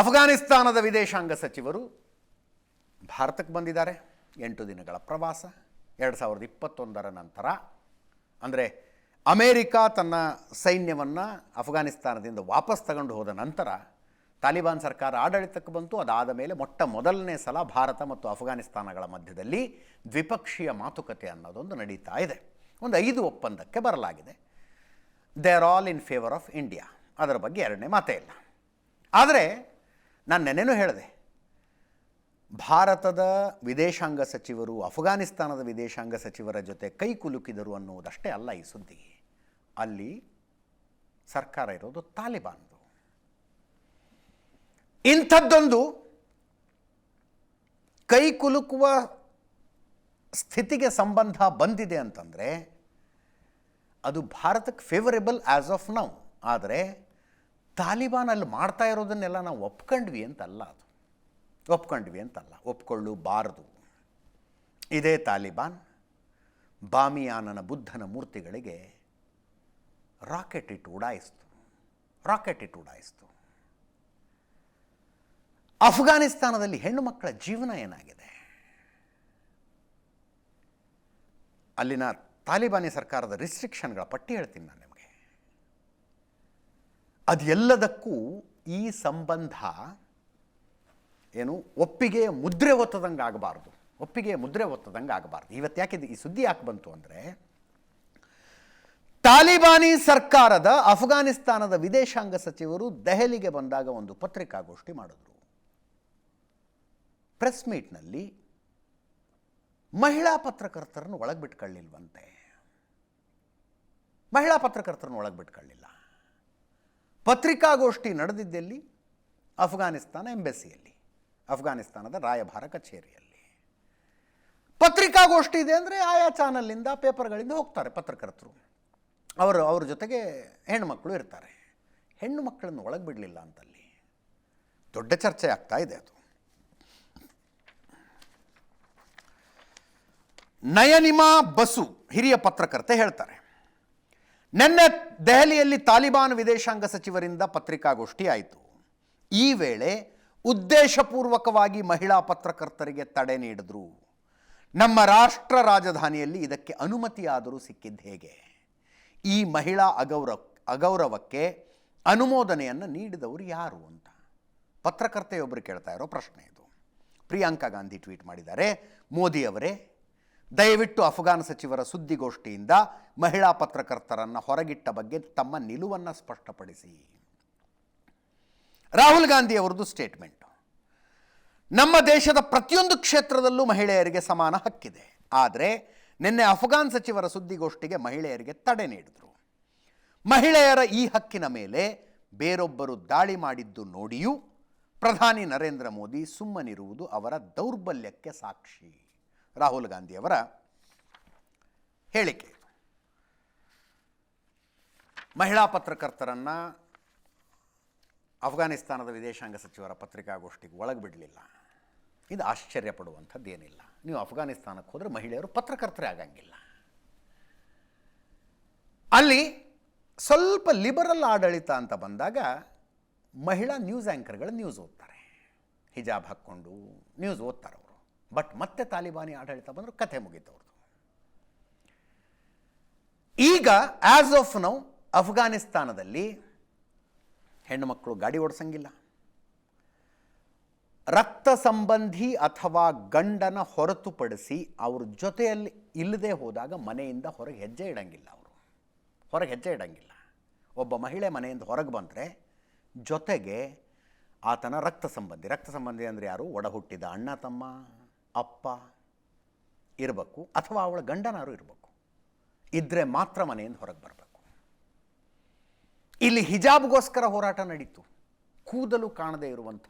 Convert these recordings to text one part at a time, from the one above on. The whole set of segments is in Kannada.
ಅಫ್ಘಾನಿಸ್ತಾನದ ವಿದೇಶಾಂಗ ಸಚಿವರು ಭಾರತಕ್ಕೆ ಬಂದಿದ್ದಾರೆ. ಎಂಟು ದಿನಗಳ ಪ್ರವಾಸ, ಎರಡು ಸಾವಿರದ ಇಪ್ಪತ್ತೊಂದರ ನಂತರ, ಅಂದರೆ ಅಮೇರಿಕಾ ತನ್ನ ಸೈನ್ಯವನ್ನು ಅಫ್ಘಾನಿಸ್ತಾನದಿಂದ ವಾಪಸ್ ತಗೊಂಡು ಹೋದ ನಂತರ ತಾಲಿಬಾನ್ ಸರ್ಕಾರ ಆಡಳಿತಕ್ಕೆ ಬಂತು. ಅದಾದ ಮೇಲೆ ಮೊಟ್ಟ ಮೊದಲನೇ ಸಲ ಭಾರತ ಮತ್ತು ಅಫ್ಘಾನಿಸ್ತಾನಗಳ ಮಧ್ಯದಲ್ಲಿ ದ್ವಿಪಕ್ಷೀಯ ಮಾತುಕತೆ ಅನ್ನೋದೊಂದು ನಡೀತಾ ಇದೆ. ಒಂದು ಐದು ಒಪ್ಪಂದಕ್ಕೆ ಬರಲಾಗಿದೆ. They are all in favour of India ಅದರ ಬಗ್ಗೆ ಎರಡನೇ ಮಾತೇ ಇಲ್ಲ. ಆದರೆ ನಾನು ನೆನೆನೂ ಹೇಳಿದೆ. ಭಾರತದ ವಿದೇಶಾಂಗ ಸಚಿವರು, ಅಫ್ಘಾನಿಸ್ತಾನದ ವಿದೇಶಾಂಗ ಸಚಿವರ ಜೊತೆ ಕೈ ಕುಲುಕಿದರು ಅನ್ನುವುದಷ್ಟೇ ಅಲ್ಲ ಈ ಸುದ್ದಿ. ಅಲ್ಲಿ ಸರ್ಕಾರ ಇರೋದು ತಾಲಿಬಾನ್ದು. ಇಂಥದ್ದೊಂದು ಕೈ ಕುಲುಕುವ ಸ್ಥಿತಿಗೆ ಸಂಬಂಧ ಬಂದಿದೆ ಅಂತಂದರೆ ಅದು ಭಾರತಕ್ಕೆ ಫೇವರೇಬಲ್ ಆ್ಯಸ್ ಆಫ್ ನೌ ಆದರೆ ತಾಲಿಬಾನ್ ಅಲ್ಲಿ ಮಾಡ್ತಾ ಇರೋದನ್ನೆಲ್ಲ ನಾವು ಒಪ್ಕೊಂಡ್ವಿ ಅಂತಲ್ಲ ಅದು. ಒಪ್ಕೊಂಡ್ವಿ ಅಂತಲ್ಲ. ಒಪ್ಕೊಳ್ಳಬಾರದು. ಇದೇ ತಾಲಿಬಾನ್ ಬಾಮಿಯಾನನ ಬುದ್ಧನ ಮೂರ್ತಿಗಳಿಗೆ ರಾಕೆಟ್ ಇಟ್ಟು ಉಡಾಯಿಸ್ತು. ರಾಕೆಟ್ ಇಟ್ಟು ಉಡಾಯಿಸ್ತು. ಅಫ್ಘಾನಿಸ್ತಾನದಲ್ಲಿ ಹೆಣ್ಣು ಮಕ್ಕಳ ಜೀವನ ಏನಾಗಿದೆ? ಅಲ್ಲಿನ ತಾಲಿಬಾನಿ ಸರ್ಕಾರದ ರಿಸ್ಟ್ರಿಕ್ಷನ್ಗಳ ಪಟ್ಟಿ ಹೇಳ್ತೀನಿ ನಾನು ಅದೆಲ್ಲದಕ್ಕೂ ಈ ಸಂಬಂಧ ಏನು ಒಪ್ಪಿಗೆಯ ಮುದ್ರೆ ಒತ್ತದಂಗೆ ಆಗಬಾರ್ದು. ಒಪ್ಪಿಗೆಯ ಮುದ್ರೆ ಒತ್ತದಂಗೆ ಆಗಬಾರ್ದು. ಇವತ್ತು ಯಾಕೆ ಈ ಸುದ್ದಿ ಯಾಕೆ ಬಂತು ಅಂದರೆ, ತಾಲಿಬಾನಿ ಸರ್ಕಾರದ ಅಫ್ಘಾನಿಸ್ತಾನದ ವಿದೇಶಾಂಗ ಸಚಿವರು ದೆಹಲಿಗೆ ಬಂದಾಗ ಒಂದು ಪತ್ರಿಕಾಗೋಷ್ಠಿ ಮಾಡಿದ್ರು. ಪ್ರೆಸ್ ಮೀಟ್ನಲ್ಲಿ ಮಹಿಳಾ ಪತ್ರಕರ್ತರನ್ನು ಒಳಗೆ ಬಿಟ್ಕೊಳ್ಳಿಲ್ವಂತೆ. ಮಹಿಳಾ ಪತ್ರಕರ್ತರನ್ನು ಒಳಗೆ ಬಿಟ್ಕೊಳ್ಳಿಲ್ಲ. ಪತ್ರಿಕಾಗೋಷ್ಠಿ ನಡೆದಿದ್ದಲ್ಲಿ ಅಫ್ಘಾನಿಸ್ತಾನ ಎಂಬೆಸಿಯಲ್ಲಿ ಅಫ್ಘಾನಿಸ್ತಾನದ ರಾಯಭಾರ ಕಚೇರಿಯಲ್ಲಿ. ಪತ್ರಿಕಾಗೋಷ್ಠಿ ಇದೆ ಅಂದರೆ ಆಯಾ ಚಾನಲ್ನಿಂದ ಪೇಪರ್ಗಳಿಂದ ಹೋಗ್ತಾರೆ ಪತ್ರಕರ್ತರು. ಅವರು, ಅವ್ರ ಜೊತೆಗೆ ಹೆಣ್ಣುಮಕ್ಕಳು ಇರ್ತಾರೆ. ಹೆಣ್ಣು ಮಕ್ಕಳನ್ನು ಒಳಗೆ ಬಿಡಲಿಲ್ಲ ಅಂತಲ್ಲಿ. ದೊಡ್ಡ ಚರ್ಚೆ ಆಗ್ತಾ ಇದೆ ಅದು. ನಯನಿಮಾ ಬಸು, ಹಿರಿಯ ಪತ್ರಕರ್ತೆ ಹೇಳ್ತಾರೆ. ನಿನ್ನೆ ದೆಹಲಿಯಲ್ಲಿ ತಾಲಿಬಾನ್ ವಿದೇಶಾಂಗ ಸಚಿವರಿಂದ ಪತ್ರಿಕಾಗೋಷ್ಠಿ ಆಯಿತು. ಈ ವೇಳೆ ಉದ್ದೇಶಪೂರ್ವಕವಾಗಿ ಮಹಿಳಾ ಪತ್ರಕರ್ತರಿಗೆ ತಡೆ ನೀಡಿದ್ರು. ನಮ್ಮ ರಾಷ್ಟ್ರ ರಾಜಧಾನಿಯಲ್ಲಿ ಇದಕ್ಕೆ ಅನುಮತಿಯಾದರೂ ಸಿಕ್ಕಿದ್ದು ಹೇಗೆ? ಈ ಮಹಿಳಾ ಅಗೌರವ ಅಗೌರವಕ್ಕೆ ಅನುಮೋದನೆಯನ್ನು ನೀಡಿದವರು ಯಾರು ಅಂತ? ಪತ್ರಕರ್ತೆಯೊಬ್ಬರು ಕೇಳ್ತಾ ಇರೋ ಪ್ರಶ್ನೆ ಇದು. ಪ್ರಿಯಾಂಕಾ ಗಾಂಧಿ ಟ್ವೀಟ್ ಮಾಡಿದ್ದಾರೆ. ಮೋದಿ ಅವರೇ ದಯವಿಟ್ಟು ಅಫ್ಘಾನ್ ಸಚಿವರ ಸುದ್ದಿಗೋಷ್ಠಿಯಿಂದ ಮಹಿಳಾ ಪತ್ರಕರ್ತರನ್ನು ಹೊರಗಿಟ್ಟ ಬಗ್ಗೆ ತಮ್ಮ ನಿಲುವನ್ನು ಸ್ಪಷ್ಟಪಡಿಸಿ. ರಾಹುಲ್ ಗಾಂಧಿ ಅವರದ್ದು ಸ್ಟೇಟ್ಮೆಂಟ್. ನಮ್ಮ ದೇಶದ ಪ್ರತಿಯೊಂದು ಕ್ಷೇತ್ರದಲ್ಲೂ ಮಹಿಳೆಯರಿಗೆ ಸಮಾನ ಹಕ್ಕಿದೆ. ಆದರೆ ನಿನ್ನೆ ಅಫ್ಘಾನ್ ಸಚಿವರ ಸುದ್ದಿಗೋಷ್ಠಿಗೆ ಮಹಿಳೆಯರಿಗೆ ತಡೆ ನೀಡಿದರು. ಮಹಿಳೆಯರ ಈ ಹಕ್ಕಿನ ಮೇಲೆ ಬೇರೊಬ್ಬರು ದಾಳಿ ಮಾಡಿದ್ದು ನೋಡಿಯೂ ಪ್ರಧಾನಿ ನರೇಂದ್ರ ಮೋದಿ ಸುಮ್ಮನಿರುವುದು ಅವರ ದೌರ್ಬಲ್ಯಕ್ಕೆ ಸಾಕ್ಷಿ. ರಾಹುಲ್ ಗಾಂಧಿಯವರ ಹೇಳಿಕೆ. ಮಹಿಳಾ ಪತ್ರಕರ್ತರನ್ನು ಅಫ್ಘಾನಿಸ್ತಾನದ ವಿದೇಶಾಂಗ ಸಚಿವರ ಪತ್ರಿಕಾಗೋಷ್ಠಿಗೆ ಒಳಗೆ ಬಿಡಲಿಲ್ಲ ಇದು ಆಶ್ಚರ್ಯ ಪಡುವಂಥದ್ದೇನಿಲ್ಲ ನೀವು ಅಫ್ಘಾನಿಸ್ತಾನಕ್ಕೆ ಹೋದರೆ ಮಹಿಳೆಯರು ಪತ್ರಕರ್ತರೇ ಆಗಂಗಿಲ್ಲ. ಅಲ್ಲಿ ಸ್ವಲ್ಪ ಲಿಬರಲ್ ಆಡಳಿತ ಅಂತ ಬಂದಾಗ ಮಹಿಳಾ ನ್ಯೂಸ್ ಆ್ಯಂಕರ್ಗಳು ನ್ಯೂಸ್ ಓದ್ತಾರೆ. ಹಿಜಾಬ್ ಹಾಕ್ಕೊಂಡು ನ್ಯೂಸ್ ಓದ್ತಾರೆ ಅವರು. ಬಟ್ ಮತ್ತೆ ತಾಲಿಬಾನಿ ಆಡಳಿತ ಬಂದರೂ ಕಥೆ ಮುಗೀತವ್ರದ್ದು ಈಗ ಆ್ಯಸ್ ಆಫ್ ನೌ ಅಫ್ಘಾನಿಸ್ತಾನದಲ್ಲಿ ಹೆಣ್ಣುಮಕ್ಕಳು ಗಾಡಿ ಓಡಿಸಂಗಿಲ್ಲ. ರಕ್ತ ಸಂಬಂಧಿ ಅಥವಾ ಗಂಡನ ಹೊರತುಪಡಿಸಿ ಅವ್ರ ಜೊತೆಯಲ್ಲಿ ಇಲ್ಲದೆ ಹೋದಾಗ ಮನೆಯಿಂದ ಹೊರಗೆ ಹೆಜ್ಜೆ ಇಡಂಗಿಲ್ಲ ಅವರು. ಹೊರಗೆ ಹೆಜ್ಜೆ ಇಡಂಗಿಲ್ಲ. ಒಬ್ಬ ಮಹಿಳೆ ಮನೆಯಿಂದ ಹೊರಗೆ ಬಂದರೆ ಜೊತೆಗೆ ಆತನ ರಕ್ತ ಸಂಬಂಧಿ. ರಕ್ತ ಸಂಬಂಧಿ ಅಂದರೆ ಯಾರು? ಒಡ ಹುಟ್ಟಿದ ಅಣ್ಣ ತಮ್ಮ ಅಪ್ಪ ಇರಬೇಕು ಅಥವಾ ಅವಳ ಗಂಡನಾರು ಇರಬೇಕು. ಇದ್ದರೆ ಮಾತ್ರ ಮನೆಯಿಂದ ಹೊರಗೆ ಬರಬೇಕು. ಇಲ್ಲಿ ಹಿಜಾಬ್ಗೋಸ್ಕರ ಹೋರಾಟ ನಡೀತು. ಕೂದಲು ಕಾಣದೇ ಇರುವಂಥ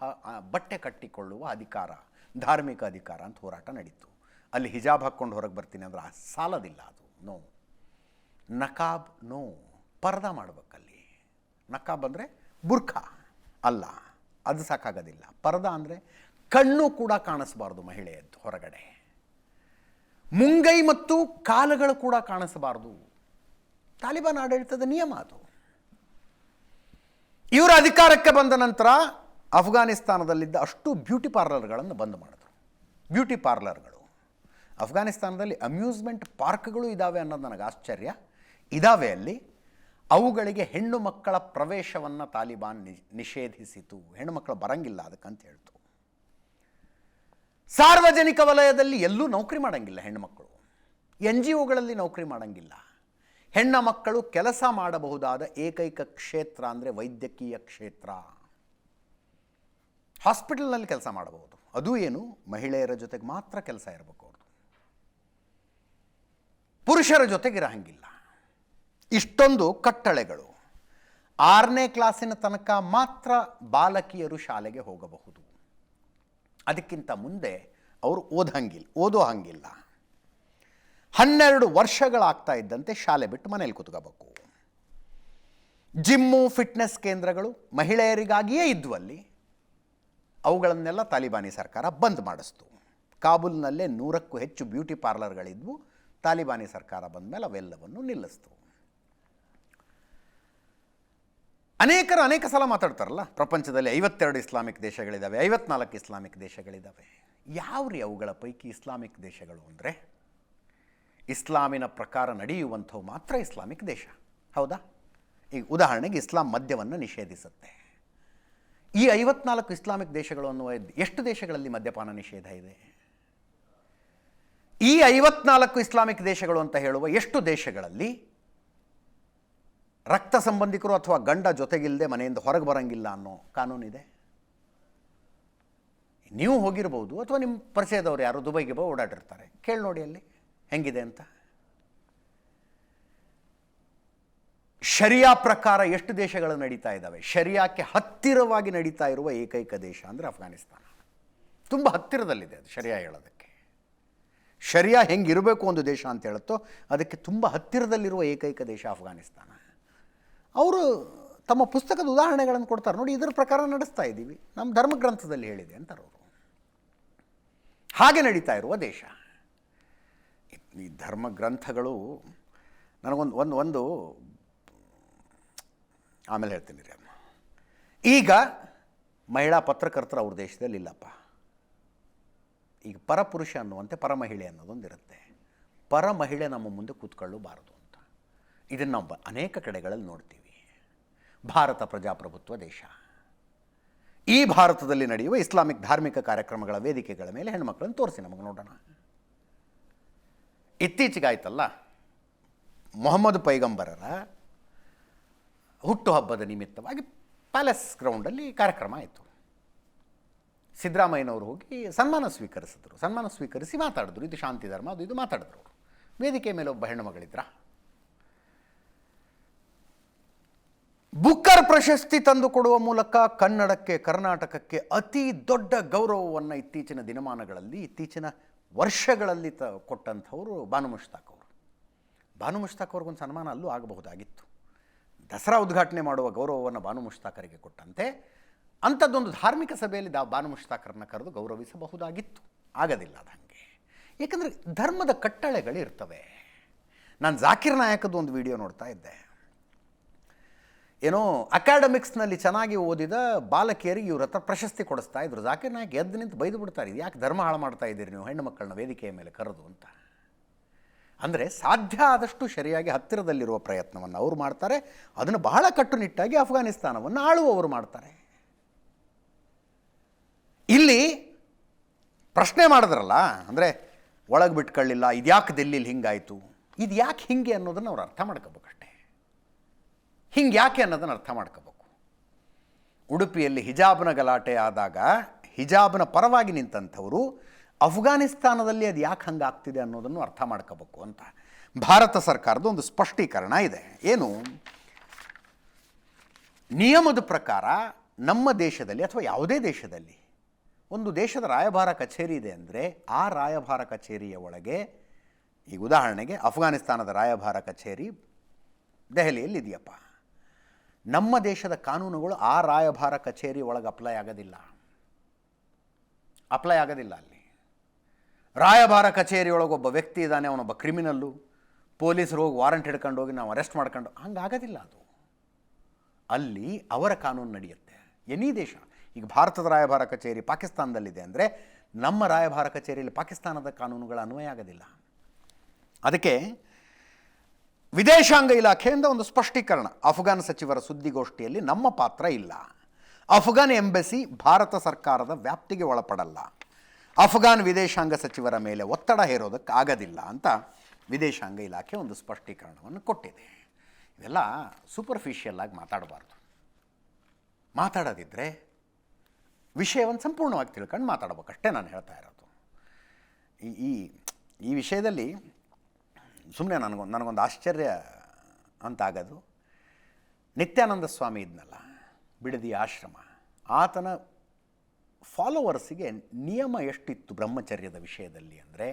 ಬಟ್ಟೆ ಕಟ್ಟಿಕೊಳ್ಳುವ ಅಧಿಕಾರ, ಧಾರ್ಮಿಕ ಅಧಿಕಾರ ಅಂತ ಹೋರಾಟ ನಡೀತು. ಅಲ್ಲಿ ಹಿಜಾಬ್ ಹಾಕ್ಕೊಂಡು ಹೊರಗೆ ಬರ್ತೀನಿ ಅಂದ್ರೆ ಸಾಲದಿಲ್ಲ ಅದು. ನೋ ನಕಾಬ್ ನೋ ಪರ್ದ ಮಾಡಬೇಕಲ್ಲಿ ನಕಾಬ್ ಅಂದರೆ ಬುರ್ಖಾ. ಅಲ್ಲ, ಅದು ಸಾಕಾಗೋದಿಲ್ಲ. ಪರ್ದ ಅಂದರೆ ಕಣ್ಣು ಕೂಡ ಕಾಣಿಸಬಾರ್ದು ಮಹಿಳೆಯದ್ದು ಹೊರಗಡೆ. ಮುಂಗೈ ಮತ್ತು ಕಾಲುಗಳು ಕೂಡ ಕಾಣಿಸಬಾರ್ದು. ತಾಲಿಬಾನ್ ಆಡಳಿತದ ನಿಯಮ ಅದು. ಇವರ ಅಧಿಕಾರಕ್ಕೆ ಬಂದ ನಂತರ ಅಫ್ಘಾನಿಸ್ತಾನದಲ್ಲಿದ್ದ ಅಷ್ಟು ಬ್ಯೂಟಿ ಪಾರ್ಲರ್ಗಳನ್ನು ಬಂದ್ ಮಾಡಿದ್ರು. ಬ್ಯೂಟಿ ಪಾರ್ಲರ್ಗಳು. ಅಫ್ಘಾನಿಸ್ತಾನದಲ್ಲಿ ಅಮ್ಯೂಸ್ಮೆಂಟ್ ಪಾರ್ಕ್ಗಳು ಇದ್ದಾವೆ ಅನ್ನೋದು ನನಗೆ ಆಶ್ಚರ್ಯ. ಇದಾವೆ ಅಲ್ಲಿ. ಅವುಗಳಿಗೆ ಹೆಣ್ಣು ಮಕ್ಕಳ ಪ್ರವೇಶವನ್ನು ತಾಲಿಬಾನ್ ನಿಷೇಧಿಸಿತು. ಹೆಣ್ಣು ಮಕ್ಕಳು ಬರಂಗಿಲ್ಲ ಅದಕ್ಕಂತ ಹೇಳ್ತು. ಸಾರ್ವಜನಿಕ ವಲಯದಲ್ಲಿ ಎಲ್ಲೂ ನೌಕರಿ ಮಾಡಂಗಿಲ್ಲ ಹೆಣ್ಣುಮಕ್ಕಳು. ಎನ್ ಜಿ ಒಗಳಲ್ಲಿ ನೌಕರಿ ಮಾಡಂಗಿಲ್ಲ. ಹೆಣ್ಣ ಮಕ್ಕಳು ಕೆಲಸ ಮಾಡಬಹುದಾದ ಏಕೈಕ ಕ್ಷೇತ್ರ ಅಂದರೆ ವೈದ್ಯಕೀಯ ಕ್ಷೇತ್ರ. ಹಾಸ್ಪಿಟಲ್ನಲ್ಲಿ ಕೆಲಸ ಮಾಡಬಹುದು. ಅದು ಏನು? ಮಹಿಳೆಯರ ಜೊತೆಗೆ ಮಾತ್ರ ಕೆಲಸ ಇರಬೇಕು ಅವ್ರದ್ದು ಪುರುಷರ ಜೊತೆಗೆ ಇರಹಂಗಿಲ್ಲ ಇಷ್ಟೊಂದು ಕಟ್ಟಳೆಗಳು. ಆರನೇ ಕ್ಲಾಸಿನ ತನಕ ಮಾತ್ರ ಬಾಲಕಿಯರು ಶಾಲೆಗೆ ಹೋಗಬಹುದು. ಅದಕ್ಕಿಂತ ಮುಂದೆ ಅವರು ಓದಂಗಿಲ್ಲ ಓದೋ ಹಂಗಿಲ್ಲ. ಹನ್ನೆರಡು ವರ್ಷಗಳಾಗ್ತಾ ಇದ್ದಂತೆ ಶಾಲೆ ಬಿಟ್ಟು ಮನೇಲಿ ಕೂತ್ಕೋಬೇಕು. ಜಿಮ್ಮು, ಫಿಟ್ನೆಸ್ ಕೇಂದ್ರಗಳು ಮಹಿಳೆಯರಿಗಾಗಿಯೇ ಇದ್ವಲ್ಲಿ ಅವುಗಳನ್ನೆಲ್ಲ ತಾಲಿಬಾನಿ ಸರ್ಕಾರ ಬಂದ್ ಮಾಡಿಸ್ತು. ಕಾಬೂಲ್ನಲ್ಲೇ ನೂರಕ್ಕೂ ಹೆಚ್ಚು ಬ್ಯೂಟಿ ಪಾರ್ಲರ್ಗಳಿದ್ವು, ತಾಲಿಬಾನಿ ಸರ್ಕಾರ ಬಂದ ಮೇಲೆ ಅವೆಲ್ಲವನ್ನು ನಿಲ್ಲಿಸ್ತು. ಅನೇಕರು ಅನೇಕ ಸಲ ಮಾತಾಡ್ತಾರಲ್ಲ, ಪ್ರಪಂಚದಲ್ಲಿ ಐವತ್ತೆರಡು ಇಸ್ಲಾಮಿಕ್ ದೇಶಗಳಿದ್ದಾವೆ ಐವತ್ನಾಲ್ಕು ಇಸ್ಲಾಮಿಕ್ ದೇಶಗಳಿದ್ದಾವೆ ಯಾವ್ರಿ ಅವುಗಳ ಪೈಕಿ ಇಸ್ಲಾಮಿಕ್ ದೇಶಗಳು ಅಂದರೆ? ಇಸ್ಲಾಮಿನ ಪ್ರಕಾರ ನಡೆಯುವಂಥವು ಮಾತ್ರ ಇಸ್ಲಾಮಿಕ್ ದೇಶ, ಹೌದಾ? ಈಗ ಉದಾಹರಣೆಗೆ ಇಸ್ಲಾಂ ಮದ್ಯವನ್ನು ನಿಷೇಧಿಸುತ್ತೆ. ಈ ಐವತ್ನಾಲ್ಕು ಇಸ್ಲಾಮಿಕ್ ದೇಶಗಳು ಅನ್ನುವ ಎಷ್ಟು ದೇಶಗಳಲ್ಲಿ ಮದ್ಯಪಾನ ನಿಷೇಧ ಇದೆ? ಈ ಐವತ್ನಾಲ್ಕು ಇಸ್ಲಾಮಿಕ್ ದೇಶಗಳು ಅಂತ ಹೇಳುವ ಎಷ್ಟು ದೇಶಗಳಲ್ಲಿ ರಕ್ತ ಸಂಬಂಧಿಕರು ಅಥವಾ ಗಂಡ ಜೊತೆಗಿಲ್ಲದೆ ಮನೆಯಿಂದ ಹೊರಗೆ ಬರಂಗಿಲ್ಲ ಅನ್ನೋ ಕಾನೂನಿದೆ. ನೀವು ಹೋಗಿರ್ಬೋದು ಅಥವಾ ನಿಮ್ಮ ಪರಿಚಯದವ್ರು ಯಾರು ದುಬೈಗೆ ಬ ಓಡಾಡಿರ್ತಾರೆ. ಕೇಳಿ ನೋಡಿ ಅಲ್ಲಿ ಹೆಂಗಿದೆ ಅಂತ. ಶರಿಯಾ ಪ್ರಕಾರ ಎಷ್ಟು ದೇಶಗಳು ನಡೀತಾ ಇದ್ದಾವೆ? ಶರಿಯಾಕ್ಕೆ ಹತ್ತಿರವಾಗಿ ನಡೀತಾ ಇರುವ ಏಕೈಕ ದೇಶ ಅಂದರೆ ಅಫ್ಘಾನಿಸ್ತಾನ ತುಂಬ ಹತ್ತಿರದಲ್ಲಿದೆ ಅದು ಶರಿಯಾ ಹೇಳೋದಕ್ಕೆ. ಶರಿಯಾ ಹೆಂಗಿರಬೇಕು ಒಂದು ದೇಶ ಅಂತ ಹೇಳುತ್ತೋ ಅದಕ್ಕೆ ತುಂಬ ಹತ್ತಿರದಲ್ಲಿರುವ ಏಕೈಕ ದೇಶ ಅಫ್ಘಾನಿಸ್ತಾನ ಅವರು ತಮ್ಮ ಪುಸ್ತಕದ ಉದಾಹರಣೆಗಳನ್ನು ಕೊಡ್ತಾರೆ. ನೋಡಿ, ಇದರ ಪ್ರಕಾರ ನಡೆಸ್ತಾ ಇದ್ದೀವಿ. ನಮ್ಮ ಧರ್ಮಗ್ರಂಥದಲ್ಲಿ ಹೇಳಿದೆ ಅಂತಾರೆ ಅವರು. ಹಾಗೆ ನಡೀತಾ ಇರುವ ದೇಶ. ಈ ಧರ್ಮ ಗ್ರಂಥಗಳು ನನಗೊಂದು, ಒಂದು ಒಂದು, ಆಮೇಲೆ ಹೇಳ್ತೀನಿ ರೀ ಈಗ ಮಹಿಳಾ ಪತ್ರಕರ್ತರು ಅವ್ರ ದೇಶದಲ್ಲಿ ಇಲ್ಲಪ್ಪ. ಈಗ ಪರಪುರುಷ ಅನ್ನುವಂತೆ ಪರಮಹಿಳೆ ಅನ್ನೋದೊಂದು ಇರುತ್ತೆ. ಪರಮಹಿಳೆ ನಮ್ಮ ಮುಂದೆ ಕೂತ್ಕೊಳ್ಳಬಾರದು ಅಂತ. ಇದನ್ನು ನಾವು ಅನೇಕ ಕಡೆಗಳಲ್ಲಿ ನೋಡ್ತೀವಿ. ಭಾರತ ಪ್ರಜಾಪ್ರಭುತ್ವ ದೇಶ. ಈ ಭಾರತದಲ್ಲಿ ನಡೆಯುವ ಇಸ್ಲಾಮಿಕ್ ಧಾರ್ಮಿಕ ಕಾರ್ಯಕ್ರಮಗಳ ವೇದಿಕೆಗಳ ಮೇಲೆ ಹೆಣ್ಮಕ್ಳನ್ನು ತೋರಿಸಿ ನಮಗೆ ನೋಡೋಣ. ಇತ್ತೀಚೆಗಾಯ್ತಲ್ಲ ಮೊಹಮ್ಮದ್ ಪೈಗಂಬರರ ಹುಟ್ಟುಹಬ್ಬದ ನಿಮಿತ್ತವಾಗಿ ಪ್ಯಾಲೆಸ್ ಗ್ರೌಂಡಲ್ಲಿ ಕಾರ್ಯಕ್ರಮ ಆಯಿತು. ಸಿದ್ದರಾಮಯ್ಯನವರು ಹೋಗಿ ಸನ್ಮಾನ ಸ್ವೀಕರಿಸಿದ್ರು. ಸನ್ಮಾನ ಸ್ವೀಕರಿಸಿ ಮಾತಾಡಿದ್ರು. ಇದು ಶಾಂತಿ ಧರ್ಮ, ಅದು ಇದು ಮಾತಾಡಿದ್ರು ವೇದಿಕೆ ಮೇಲೆ ಒಬ್ಬ ಹೆಣ್ಣು ಮಗಳಿದ್ರ? ಬುಕ್ಕರ್ ಪ್ರಶಸ್ತಿ ತಂದುಕೊಡುವ ಮೂಲಕ ಕನ್ನಡಕ್ಕೆ, ಕರ್ನಾಟಕಕ್ಕೆ ಅತಿ ದೊಡ್ಡ ಗೌರವವನ್ನು ಇತ್ತೀಚಿನ ದಿನಮಾನಗಳಲ್ಲಿ, ಇತ್ತೀಚಿನ ವರ್ಷಗಳಲ್ಲಿ ತ, ಕೊಟ್ಟಂಥವರು ಬಾನು ಮುಷ್ತಾಕ್ ಅವರು. ಬಾನು ಮುಷ್ತಾಕ್ ಅವ್ರಿಗೊಂದು ಸನ್ಮಾನ ಅಲ್ಲೂ ಆಗಬಹುದಾಗಿತ್ತು. ದಸರಾ ಉದ್ಘಾಟನೆ ಮಾಡುವ ಗೌರವವನ್ನು ಬಾನು ಮುಷ್ತಾಕರಿಗೆ ಕೊಟ್ಟಂತೆ, ಅಂಥದ್ದೊಂದು ಧಾರ್ಮಿಕ ಸಭೆಯಲ್ಲಿ ದಾ ಬಾನು ಕರೆದು ಗೌರವಿಸಬಹುದಾಗಿತ್ತು. ಆಗದಿಲ್ಲ ಅದು ಹಾಗೆ. ಏಕೆಂದರೆ ಧರ್ಮದ ಕಟ್ಟಳೆಗಳಿರ್ತವೆ. ನಾನು ಜಾಕಿರ್ ನಾಯಕದ್ದು ಒಂದು ವಿಡಿಯೋ ನೋಡ್ತಾ ಇದ್ದೆ. ಏನೋ ಅಕಾಡೆಮಿಕ್ಸ್ನಲ್ಲಿ ಚೆನ್ನಾಗಿ ಓದಿದ ಬಾಲಕಿಯರಿಗೆ ಇವ್ರ ಹತ್ರ ಪ್ರಶಸ್ತಿ ಕೊಡಿಸ್ತಾ ಇದ್ರು. ಜಾಕಿರ್ ನಾಯಕ್ ಎದ್ದು ನಿಂತು ಬೈದು ಬಿಡ್ತಾರೆ ಯಾಕೆ ಧರ್ಮ ಹಾಳು ಮಾಡ್ತಾ ಇದ್ದೀರಿ ನೀವು ಹೆಣ್ಣು ಮಕ್ಕಳನ್ನ ವೇದಿಕೆಯ ಮೇಲೆ ಕರೆದು ಅಂತ. ಅಂದರೆ ಸಾಧ್ಯ ಆದಷ್ಟು ಸರಿಯಾಗಿ ಹತ್ತಿರದಲ್ಲಿರುವ ಪ್ರಯತ್ನವನ್ನು ಅವರು ಮಾಡ್ತಾರೆ. ಅದನ್ನು ಬಹಳ ಕಟ್ಟುನಿಟ್ಟಾಗಿ ಅಫ್ಘಾನಿಸ್ತಾನವನ್ನು ಆಳುವವರು ಮಾಡ್ತಾರೆ. ಇಲ್ಲಿ ಪ್ರಶ್ನೆ ಮಾಡಿದ್ರಲ್ಲ, ಅಂದರೆ ಒಳಗೆ ಬಿಟ್ಕೊಳ್ಳಿಲ್ಲ, ಇದ್ಯಾಕೆ ದೆಲ್ಲಿಲಿ ಹಿಂಗಾಯಿತು ಇದು ಯಾಕೆ ಹಿಂಗೆ ಅನ್ನೋದನ್ನು ಅವ್ರು ಅರ್ಥ ಮಾಡ್ಕೋಬೇಕಷ್ಟೆ. ಹಿಂಗೆ ಯಾಕೆ ಅನ್ನೋದನ್ನು ಅರ್ಥ ಮಾಡ್ಕೋಬೇಕು. ಉಡುಪಿಯಲ್ಲಿ ಹಿಜಾಬ್ನ ಗಲಾಟೆ ಆದಾಗ ಹಿಜಾಬ್ನ ಪರವಾಗಿ ನಿಂತಂಥವರು ಅಫ್ಘಾನಿಸ್ತಾನದಲ್ಲಿ ಅದು ಯಾಕೆ ಹಂಗೆ ಆಗ್ತಿದೆ ಅನ್ನೋದನ್ನು ಅರ್ಥ ಮಾಡ್ಕೋಬೇಕು ಅಂತ. ಭಾರತ ಸರ್ಕಾರದ ಒಂದು ಸ್ಪಷ್ಟೀಕರಣ ಇದೆ. ಏನು? ನಿಯಮದ ಪ್ರಕಾರ ನಮ್ಮ ದೇಶದಲ್ಲಿ ಅಥವಾ ಯಾವುದೇ ದೇಶದಲ್ಲಿ ಒಂದು ದೇಶದ ರಾಯಭಾರ ಕಚೇರಿ ಇದೆ ಅಂದರೆ ಆ ರಾಯಭಾರ ಕಚೇರಿಯ ಒಳಗೆ ಈಗ ಉದಾಹರಣೆಗೆ ಅಫ್ಘಾನಿಸ್ತಾನದ ರಾಯಭಾರ ಕಚೇರಿ ದೆಹಲಿಯಲ್ಲಿ ಇದೆಯಪ್ಪ. ನಮ್ಮ ದೇಶದ ಕಾನೂನುಗಳು ಆ ರಾಯಭಾರ ಕಚೇರಿ ಒಳಗೆ ಅಪ್ಲೈ ಆಗೋದಿಲ್ಲ. ಅಪ್ಲೈ ಆಗೋದಿಲ್ಲ ಅಲ್ಲಿ. ರಾಯಭಾರ ಕಚೇರಿಯೊಳಗೆ ಒಬ್ಬ ವ್ಯಕ್ತಿ ಇದ್ದಾನೆ, ಅವನೊಬ್ಬ ಕ್ರಿಮಿನಲ್ಲು ಪೊಲೀಸರು ಹೋಗಿ ವಾರಂಟ್ ಹಿಡ್ಕೊಂಡು ಹೋಗಿ ನಾವು ಅರೆಸ್ಟ್ ಮಾಡ್ಕೊಂಡು, ಹಂಗಾಗೋದಿಲ್ಲ ಅದು. ಅಲ್ಲಿ ಅವರ ಕಾನೂನು ನಡೆಯುತ್ತೆ. ಎನಿ ದೇಶ. ಈಗ ಭಾರತದ ರಾಯಭಾರ ಕಚೇರಿ ಪಾಕಿಸ್ತಾನದಲ್ಲಿದೆ ಅಂದರೆ ನಮ್ಮ ರಾಯಭಾರ ಕಚೇರಿಯಲ್ಲಿ ಪಾಕಿಸ್ತಾನದ ಕಾನೂನುಗಳ ಅನ್ವಯ ಆಗೋದಿಲ್ಲ. ಅದಕ್ಕೆ ವಿದೇಶಾಂಗ ಇಲಾಖೆಯಿಂದ ಒಂದು ಸ್ಪಷ್ಟೀಕರಣ. ಅಫ್ಘಾನ್ ಸಚಿವರ ಸುದ್ದಿಗೋಷ್ಠಿಯಲ್ಲಿ ನಮ್ಮ ಪಾತ್ರ ಇಲ್ಲ. ಅಫ್ಘಾನ್ ಎಂಬಸಿ ಭಾರತ ಸರ್ಕಾರದ ವ್ಯಾಪ್ತಿಗೆ ಒಳಪಡಲ್ಲ. ಅಫ್ಘಾನ್ ವಿದೇಶಾಂಗ ಸಚಿವರ ಮೇಲೆ ಒತ್ತಡ ಹೇರೋದಕ್ಕೆ ಆಗೋದಿಲ್ಲ ಅಂತ ವಿದೇಶಾಂಗ ಇಲಾಖೆ ಒಂದು ಸ್ಪಷ್ಟೀಕರಣವನ್ನು ಕೊಟ್ಟಿದೆ. ಇವೆಲ್ಲ ಸೂಪರ್ಫಿಷಿಯಲ್ ಆಗಿ ಮಾತಾಡಬಾರ್ದು. ಮಾತಾಡೋದಿದ್ದರೆ ವಿಷಯವನ್ನು ಸಂಪೂರ್ಣವಾಗಿ ತಿಳ್ಕೊಂಡು ಮಾತಾಡಬೇಕಷ್ಟೇ ನಾನು ಹೇಳ್ತಾ ಇರೋದು. ಈ ಈ ಈ ವಿಷಯದಲ್ಲಿ ಸುಮ್ಮನೆ ನನಗೊಂದು ನನಗೊಂದು ಆಶ್ಚರ್ಯ ಅಂತ ಆಗೋದು ನಿತ್ಯಾನಂದ ಸ್ವಾಮಿ ಇದ್ನಲ್ಲ, ಬಿಡದಿ ಆಶ್ರಮ, ಆತನ ಫಾಲೋವರ್ಸಿಗೆ ನಿಯಮ ಎಷ್ಟಿತ್ತು ಬ್ರಹ್ಮಚರ್ಯದ ವಿಷಯದಲ್ಲಿ ಅಂದರೆ,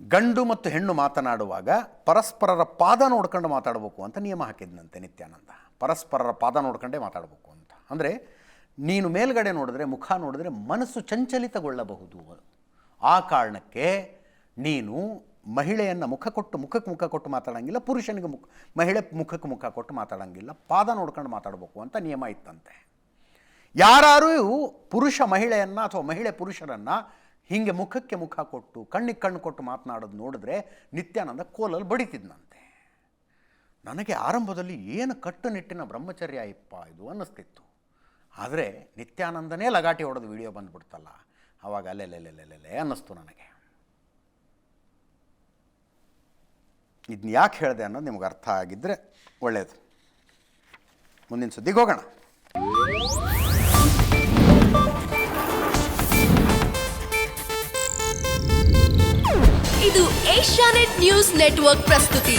ಗಂಡು ಮತ್ತು ಹೆಣ್ಣು ಮಾತನಾಡುವಾಗ ಪರಸ್ಪರರ ಪಾದ ನೋಡ್ಕೊಂಡು ಮಾತಾಡಬೇಕು ಅಂತ ನಿಯಮ ಹಾಕಿದ್ನಂತೆ ನಿತ್ಯಾನಂದ. ಪರಸ್ಪರರ ಪಾದ ನೋಡ್ಕೊಂಡೇ ಮಾತಾಡಬೇಕು ಅಂತ. ಅಂದರೆ, ನೀನು ಮೇಲ್ಗಡೆ ನೋಡಿದ್ರೆ, ಮುಖ ನೋಡಿದ್ರೆ ಮನಸ್ಸು ಚಂಚಲಿತಗೊಳ್ಳಬಹುದು. ಆ ಕಾರಣಕ್ಕೆ ನೀನು ಮಹಿಳೆಯನ್ನು ಮುಖ ಕೊಟ್ಟು ಮುಖಕ್ಕೆ ಮುಖ ಕೊಟ್ಟು ಮಾತಾಡೋಂಗಿಲ್ಲ, ಪುರುಷನಿಗೆ ಮುಖ, ಮಹಿಳೆ ಮುಖಕ್ಕೆ ಮುಖ ಕೊಟ್ಟು ಮಾತಾಡೋಂಗಿಲ್ಲ, ಪಾದ ನೋಡ್ಕೊಂಡು ಮಾತಾಡಬೇಕು ಅಂತ ನಿಯಮ ಇತ್ತಂತೆ. ಯಾರು ಪುರುಷ ಮಹಿಳೆಯನ್ನು ಅಥವಾ ಮಹಿಳೆ ಪುರುಷರನ್ನು ಹೀಗೆ ಮುಖಕ್ಕೆ ಮುಖ ಕೊಟ್ಟು, ಕಣ್ಣಿಗೆ ಕಣ್ಣು ಕೊಟ್ಟು ಮಾತನಾಡೋದು ನೋಡಿದ್ರೆ ನಿತ್ಯಾನಂದ ಕೋಲಲ್ಲಿ ಬಡಿತಿದ್ನಂತೆ. ನನಗೆ ಆರಂಭದಲ್ಲಿ ಏನು ಕಟ್ಟುನಿಟ್ಟಿನ ಬ್ರಹ್ಮಚರ್ಯ ಇಪ್ಪ ಇದು ಅನ್ನಿಸ್ತಿತ್ತು. ಆದರೆ ನಿತ್ಯಾನಂದನೇ ಲಗಾಟಿ ಹೊಡೆದು ವಿಡಿಯೋ ಬಂದುಬಿಡ್ತಲ್ಲ. ಆವಾಗ ಅಲ್ಲೆಲ್ಲೆಲ್ಲೆಲ್ಲೆಲ್ಲೆ ಅನ್ನಿಸ್ತು ನನಗೆ. ಇದನ್ನ ಯಾಕೆ ಹೇಳಿದೆ ಅನ್ನೋದು ನಿಮ್ಗೆ ಅರ್ಥ ಆಗಿದ್ದರೆ ಒಳ್ಳೆಯದು ಮುಂದಿನ ಸುದ್ದಿಗೆ ಹೋಗೋಣ. ಇದು ಏಷ್ಯಾನೆಟ್ ನ್ಯೂಸ್ ನೆಟ್ವರ್ಕ್ ಪ್ರಸ್ತುತಿ.